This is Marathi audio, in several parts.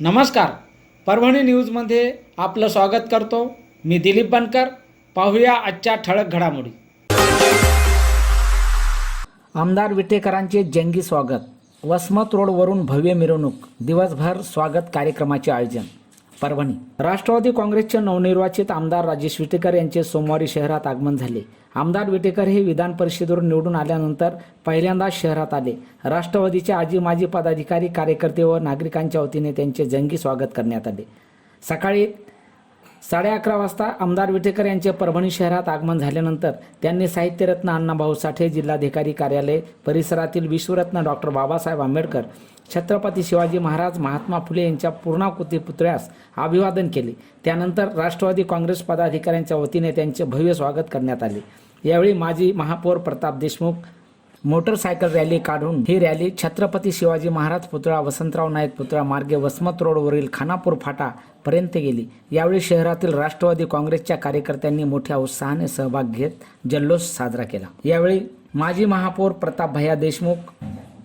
नमस्कार. परभणी न्यूजमध्ये आपलं स्वागत करतो. मी दिलीप बनकर. पाहूया आजच्या ठळक घडामोडी. आमदार विटेकरांचे जंगी स्वागत. वसमत रोडवरून भव्य मिरवणूक. दिवसभर स्वागत कार्यक्रमाचे आयोजन. परभणी. राष्ट्रवादी काँग्रेसचे नवनिर्वाचित आमदार राजेश विटेकर यांचे सोमवारी शहरात आगमन झाले. आमदार विटेकर हे विधान परिषदेवरून निवडून आल्यानंतर पहिल्यांदाच शहरात आले. राष्ट्रवादीचे आजी माजी पदाधिकारी कार्यकर्ते व नागरिकांच्या वतीने त्यांचे जंगी स्वागत करण्यात आले. सकाळी साडे अकरा वाजता आमदार विटेकर यांचे परभणी शहरात आगमन झाल्यानंतर त्यांनी साहित्यरत्न अण्णाभाऊ साठे जिल्हाधिकारी कार्यालय परिसरातील विश्वरत्न डॉक्टर बाबासाहेब आंबेडकर छत्रपती शिवाजी महाराज महात्मा फुले यांच्या पूर्णाकृती पुतळ्यास अभिवादन केले. त्यानंतर राष्ट्रवादी काँग्रेस पदाधिकाऱ्यांच्या वतीने त्यांचे भव्य स्वागत करण्यात आले. यावेळी माजी महापौर प्रताप देशमुख मोटरसायकल रॅली काढून ही रॅली छत्रपती शिवाजी महाराज पुतळा वसंतराव नाईक पुतळा मार्गे वसमत रोडवरील खानापूर फाटा पर्यंत गेली. यावेळी शहरातील राष्ट्रवादी काँग्रेसच्या कार्यकर्त्यांनी मोठ्या उत्साहाने सहभाग घेत जल्लोष साजरा केला. यावेळी माजी महापौर प्रताप भैया देशमुख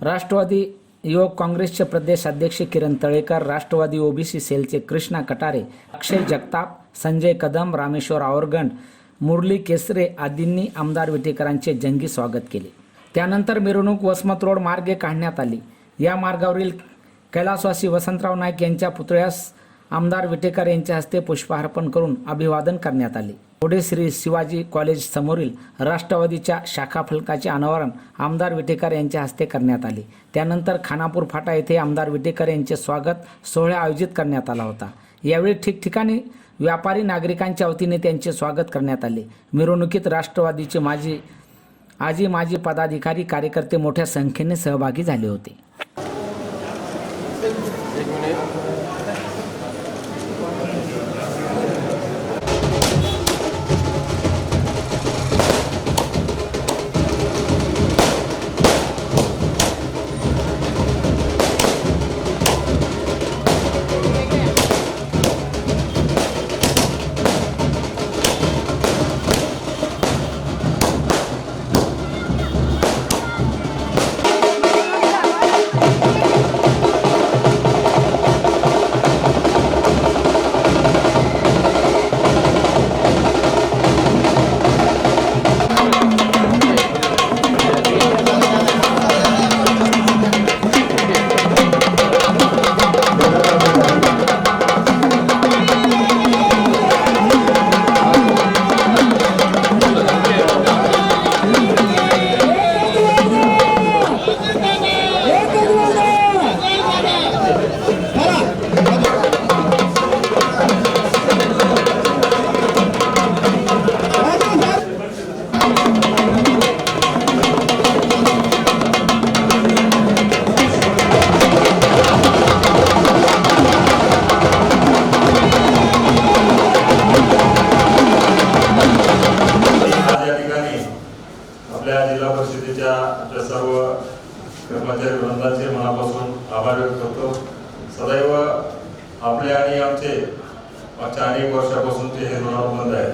राष्ट्रवादी युवक काँग्रेसचे प्रदेश अध्यक्ष किरण तळेकर राष्ट्रवादी ओबीसी सेलचे कृष्णा कटारे अक्षय जगताप संजय कदम रामेश्वर आवरगंड मुरली केसरे आदींनी आमदार विटेकरांचे जंगी स्वागत केले. त्यानंतर मिरवणूक वसमत रोड मार्गे काढण्यात आली. या मार्गावरील कैलासवासी वसंतराव नाईक यांच्या पुतळ्यास आमदार विटेकर यांच्या हस्ते पुष्पहार्पण करून अभिवादन करण्यात आले. पुढे श्री शिवाजी कॉलेज समोरील राष्ट्रवादीच्या शाखा फलकाचे अनावरण आमदार विटेकर यांच्या हस्ते करण्यात आले. त्यानंतर खानापूर फाटा येथे आमदार विटेकर यांचे स्वागत सोहळा आयोजित करण्यात आला होता. यावेळी ठिकठिकाणी व्यापारी नागरिकांच्या वतीने त्यांचे स्वागत करण्यात आले. मिरवणुकीत राष्ट्रवादीचे माजी आजी माजी पदाधिकारी कार्यकर्ते मोठ्या संख्येने सहभागी झाले होते. परिषदेच्या आमच्या सर्व कर्मचारी वृंदाचे मनापासून आभार व्यक्त करतो. सदैव आपले आणि आमचे मागच्या अनेक वर्षापासूनचे हे ऋणानुबंध आहेत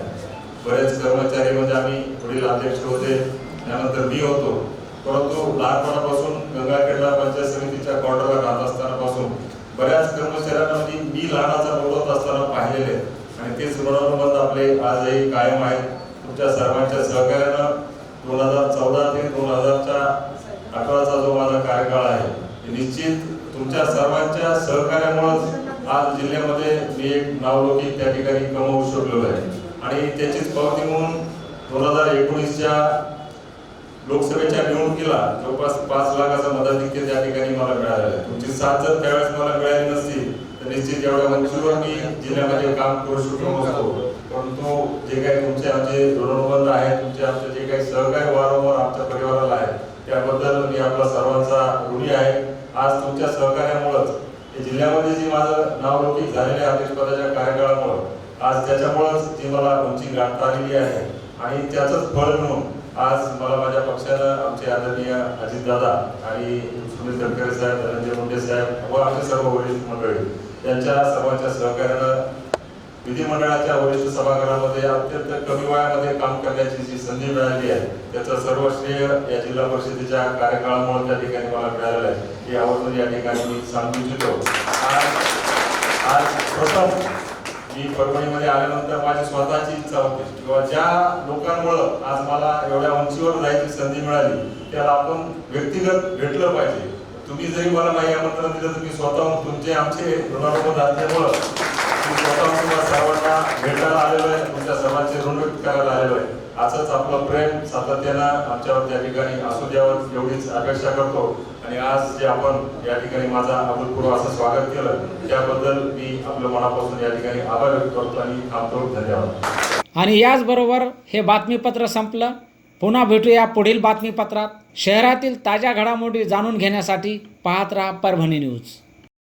बरेच कर्मचारी म्हणजे आम्ही वडील अध्यक्ष होते त्यानंतर मी होतो. परंतु लहानपणापासून गंगाखेडला पंचायत समितीच्या क्वार्टरला राहत असतानापासून बऱ्याच कर्मचाऱ्यांना म्हणजे मी लहानाचा बोलत असताना पाहिलेले आहेत. आणि तेच ऋणानुबंध आपले आजही कायम आहेत तुमच्या सर्वांच्या सहकार्यानं दोन हजार चौदा ते दोन हजारच्या अठराचा जो माझा कार्यकाळ आहे हे निश्चित तुमच्या सर्वांच्या सहकार्यामुळेच आज जिल्ह्यामध्ये मी एक नावलौकिक त्या ठिकाणी कमवू शकलेलो आहे आणि त्याचीच पावती म्हणून दोन हजार एकोणीसच्या लोकसभेच्या निवडणुकीला जवळपास पाच लाखाचा मताधिक्य त्या ठिकाणी मला मिळालेला आहे. तुमची साथ जर त्यावेळेस मला मिळाली नसती तर निश्चित एवढ्या उंचीवर मी जिल्ह्यामध्ये काम करू शकलो नसतो. परंतु जे काही तुमचे आमचे धोरणबंध आहेत तुमचे आमचे जे काही सहकार्य वारंवार आमच्या परिवाराला आहे त्याबद्दल मी आपला सर्वांचा ऋणी आहे. आज तुमच्या सहकार्यामुळेच जिल्ह्यामध्ये जे माझं नावलौकिक झालेले अध्यक्षपदाच्या कार्यकाळामुळं आज त्याच्यामुळंच ती मला ऊंची गाठता आलेली आहे. आणि त्याचंच फळ म्हणून आज मला माझ्या पक्षानं आमचे आदरणीय अजितदादा आणि सुनील तटकरे साहेब धनंजय मुंडे साहेब व आमचे सर्व वरिष्ठ मंडळी यांच्या सर्वांच्या सहकार्यानं विधिमंडळाच्या वरिष्ठ सभागृहामध्ये अत्यंत कमी वयामध्ये काम करण्याची जी संधी मिळाली आहे त्याचं सर्व श्रेय या जिल्हा परिषदेच्या कार्यकाळामुळे त्या ठिकाणी मला मिळालेलं आहे. हे आवर्जून या ठिकाणी मी सांगू इच्छितो. आज आज प्रथम मी परभणीमध्ये आल्यानंतर माझी स्वतःची इच्छा होती. किंवा ज्या लोकांमुळं आज मला एवढ्या उंचीवर जायची संधी मिळाली त्याला आपण व्यक्तिगत भेटलं पाहिजे. तुम्ही जरी मला नाही आमंत्रण दिलं तुम्ही स्वतःहून तुमचे आमचे ऋणानुबंध असल्यामुळं सर्वांना भेटायला आलेलो आहे. तुमच्या सर्वांचे ऋण करायला आलेलो आहे. असंच आपलं प्रेम सातत्यानं आमच्यावर त्या ठिकाणी असू द्यावं एवढीच अपेक्षा करतो. आणि आज जे आपण या ठिकाणी माझा अभूतपूर्व असं स्वागत केलं त्याबद्दल मी आपलं मनापासून या ठिकाणी आभार व्यक्त करतो आणि थांबतो. धन्यवाद. आणि याचबरोबर हे बातमीपत्र संपलं. पुन्हा भेटूया पुढील बातमीपत्रात. शहरातील ताज्या घडामोडी जाणून घेण्यासाठी पाहत राहा परभणी न्यूज.